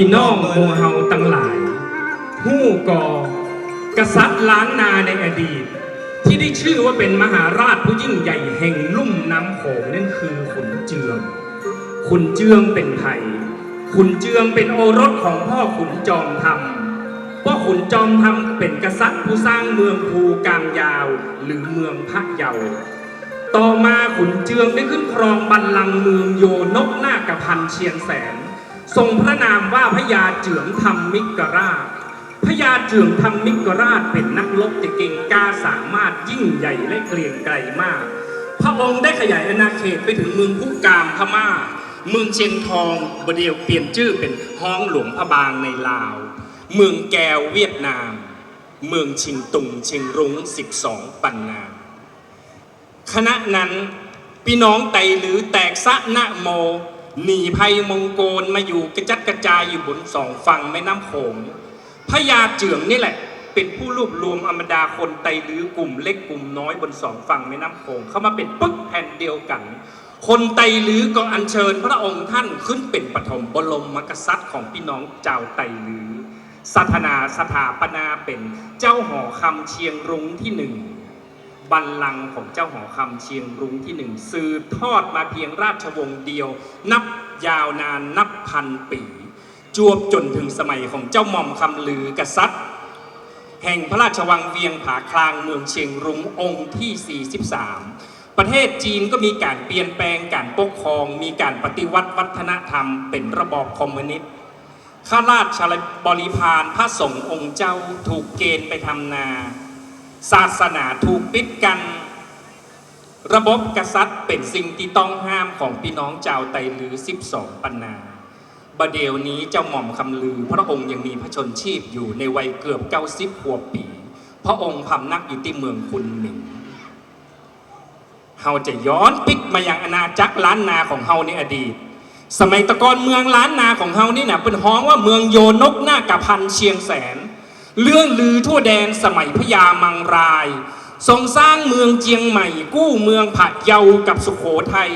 พี่น้องหมู่เฮาตั้งหลายฮู้ก่อกษัตริย์ล้านนาในอดีต ที่ได้ชื่อว่าเป็นมหาราชผู้ยิ่งใหญ่แห่งลุ่มน้ำโขงนั่นคือขุนเจืองขุนเจืองเป็นไผ่ขุนเจืองเป็นโอรสของพ่อขุนจอมธรรมพ่อขุนจอมธรรมเป็นกษัตริย์ผู้สร้างเมืองภูกามยาวหรือเมืองพระเยาต่อมาขุนเจืองได้ขึ้นครองบัลลังก์เมืองโยนกหน้าคพันเชียงแสน ทรงพระนามว่าพระยาเจืองธรรมมิกราชพระยาเจืองธรรมมิกราชเป็นนักรบที่เก่งกล้าสามารถยิ่งใหญ่และเกรียงไกรมาก พระองค์ได้ขยายอาณาเขตไปถึงเมืองพุกามพม่า เมืองเชียงทองบเดียวเปลี่ยนชื่อเป็นฮ้องหลวงพระบางในลาว เมืองแก้วเวียดนาม เมืองชิงตุงเชียงรุ้ง 12 ปันนา คณะนั้นพี่น้องไตหรือแตกสะนะโม หนีภัยมงโกลมาอยู่กระจัดกระจายอยู่บนสองฝั่งแม่น้ำโขงพญาเจืองนี่แหละ เป็นผู้รวบรวมอมดาคนไตหรือกลุ่มเล็กกลุ่มน้อยบนสองฝั่งแม่น้ำโขงเข้ามาเป็นปึ๊กแผ่นเดียวกัน คนไตหรือก็อัญเชิญพระองค์ท่านขึ้นเป็นปฐมบรมมกษัตริย์ของพี่น้องเจ้าไตหรือ สัทนาสถาปนาเป็นเจ้าหอคำเชียงรุ้งที่หนึ่ง บัลลังก์ของเจ้าหอคำเชียงรุ้งที่หนึ่งสืบทอดมาเพียงราชวงศ์เดียว นับยาวนานนับพันปี จวบจนถึงสมัยของเจ้าหม่อมคำลือกษัตริย์แห่งพระราชวังเวียงผาคลางเมืองเชียงรุ้งองค์ที่ 43 ประเทศจีนก็มีการเปลี่ยนแปลงการปกครอง มีการปฏิวัติวัฒนธรรม เป็นระบอบคอมมิวนิสต์ข้าราชบริพารพระสงฆ์องค์เจ้าถูกเกณฑ์ไปทำนา ศาสนาถูกปิดกัน ระบบกษัตริย์เป็นสิ่งที่ต้องห้ามของพี่น้องชาวไตลือ 12 ปันนาบดเดียวนี้เจ้าหม่อมคำลือ พระองค์ยังมีพระชนชีพอยู่ในวัยเกือบ90ขวบปี พระองค์พำนักอยู่ที่เมืองคุนหมิงเฮาจะย้อนปิกมายังอาณาจักรล้านนาของเฮาในอดีต สมัยตะกอนเมืองล้านนาของเฮานี่นะเป็นฮ้องว่าเมืองโยนกหน้ากะพันเชียงแสน เรื่องลือทั่วแดนสมัยพญามังราย ทรงสร้างเมืองเจียงใหม่ กู้เมืองผัดเยากับสุขโขทัย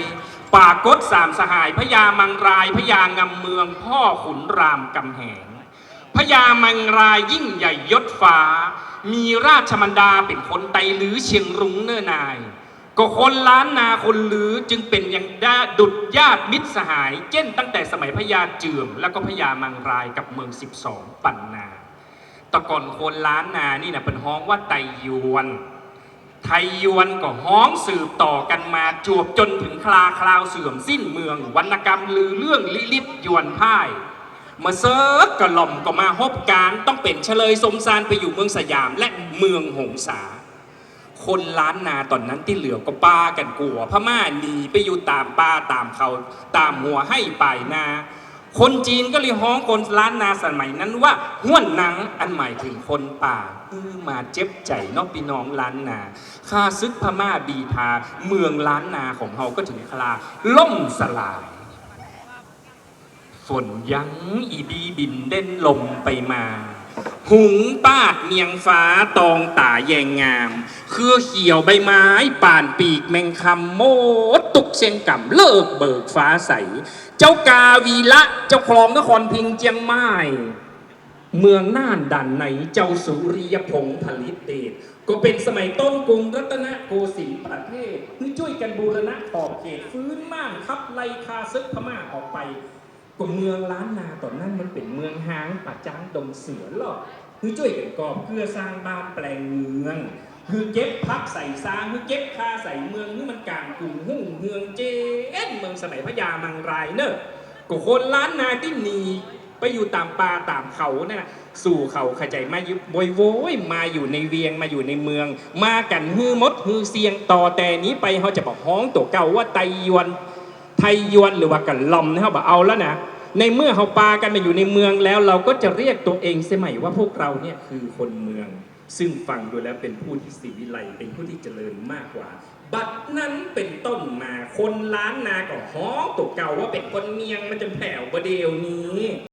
ป่ากดสามสหายพญามังรายพญางำเมืองพ่อขุนรามกำแหงพญามังรายยิ่งใหญ่ยศฟ้า มีราชมันดาเป็นคนไตลือเชียงรุ้งเนิ่นนาย ก็คนล้านนาคนลือจึงเป็นอย่างดาดุดญาติมิตรสหายเช่นตั้งแต่สมัยพญาเจือม แล้วก็พญามังรายกับเมือง 12 ปันนา ตะก่อนคนล้านนานี่นะเป็นฮ้องว่าไตยวน ไทยยวนก็ฮ้องสืบต่อกันมาจวบจนถึงคลาคราวเสื่อมสิ้นเมือง วรรณกรรมลือเรื่องลิลิตยวนพ่ายมาเซิร์กกระหล่อมก็มาฮบการต้องเป็นเฉลยสมซานไปอยู่เมืองสยามและเมืองหงสา คนล้านนาตอนนั้นที่เหลือก็ป้ากันกลัวพม่าหนีไปอยู่ตามป่าตามเขาตามหัวให้ป่ายนา คนจีนก็เลยฮ้องคนล้านนาสมัยนั้นว่าห้วนหนังอันหมายถึงคนป่าเออมาเจ็บใจเนอกพี่น้องล้านนาข้าซึกพม่าบีทาเมืองล้านนาของเฮาก็ถึงคลาล่มสลาย ฝนยั้งอีบีบินเด่นลมไปมา หุงปาดเมียงฟ้าตองตาแยงงาม เครือเขียวใบไม้ป่านปีกแมงคำโมดตุกเชียงก่ำเลิกเบิกฟ้าใส เจ้ากาวีละเจ้าคลองนครพิงเจียงไม้เมืองน่านดันในเจ้าสุริยพงษ์ผลิตเดชก็เป็นสมัยต้นกรุงรัตนโกสินทร์ประเทศที่ช่วยกันบูรณะขอบเขตฟื้นม่านขับไล่คาซึกพม่าออกไป ก็เมืองล้านนาตอนนั้นมันเป็นเมืองห้างป่าจ้างดงเสือหรอกคือช่วยกันกอบเพื่อสร้างบ้านแปลงเมือง คือเก็บพักใส่ซางคือเก็บคาใส่เมืองนี่มันกลางกรุงหุ่งเมืองเจนเมืองสมัยพญามังรายเนอะก็คนล้านนาที่หนีไปอยู่ตามป่าตามเขานั่ะสู่เขาขจายมายู่โวยโวยมาอยู่ในเวียงมาอยู่ในเมือง มากันฮือมดฮือเสียงต่อแต่นี้ไปเขาจะบอกฮ้องตัวเก่าว่าไตยวน ไทยยวนหรือว่ากันลอมนะครับอกเอาแล้วนะในเมื่อเขาปากันมาอยู่ในเมืองแล้ว เราก็จะเรียกตัวเองเสียใหม่ว่าพวกเราเนี่ยคือคนเมือง ซึ่งฟังดูแล้วเป็นผู้ที่สีวิไลเป็นผู้ที่เจริญมากกว่า บัดนั้นเป็นต้นมาคนล้านนาก็ฮ้องตัวเก่าว่าเป็นคนเมียงมันจะแผ่วประเดียวนี้